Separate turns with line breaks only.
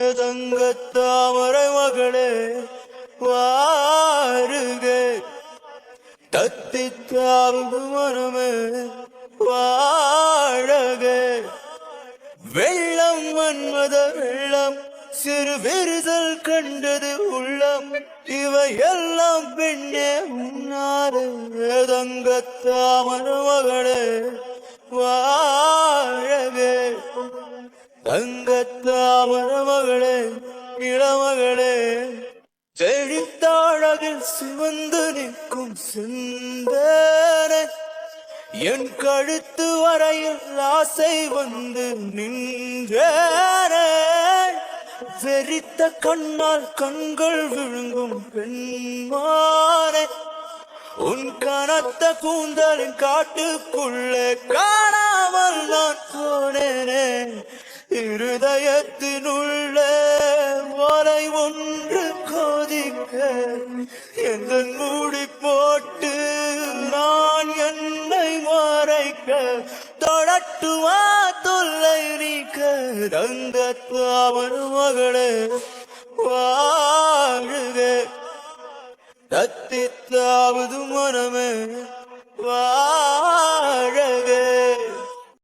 தங்கத்தாமரை மகளே வாருக தத்தித்தாவு மனமே வாழக வெள்ளம் மன்மத வெள்ளம் சிறு விரிசல் கண்டது உள்ளம். இவையெல்லாம் பெண்ணே உன்னாரு. தங்கத்தாமர மகளே வா தங்கத்தாமர மகளே இளமகளே செழித்தாழகில் சிவந்து நிற்கும் சிந்தனை என் கழுத்து வரையில் ஆசை வந்து நின்றேனே. வெறித்த கண்ணால் கண்கள் விழுங்கும் பெண்மானே உன் கனத்த கூந்தலின் காட்டுக்குள்ளே காணாமல் நான் போனேனே. இருதயத்தினுள்ளே மலை ஒன்று கொதிக்க எந்த மூடி போட்டு நான் என்னை மறைக்க தொடட்டுவா தொல்லை நீக்க தங்கத்தாமன் மகளே வாழுக. தத்தித்தாவது மனமே வா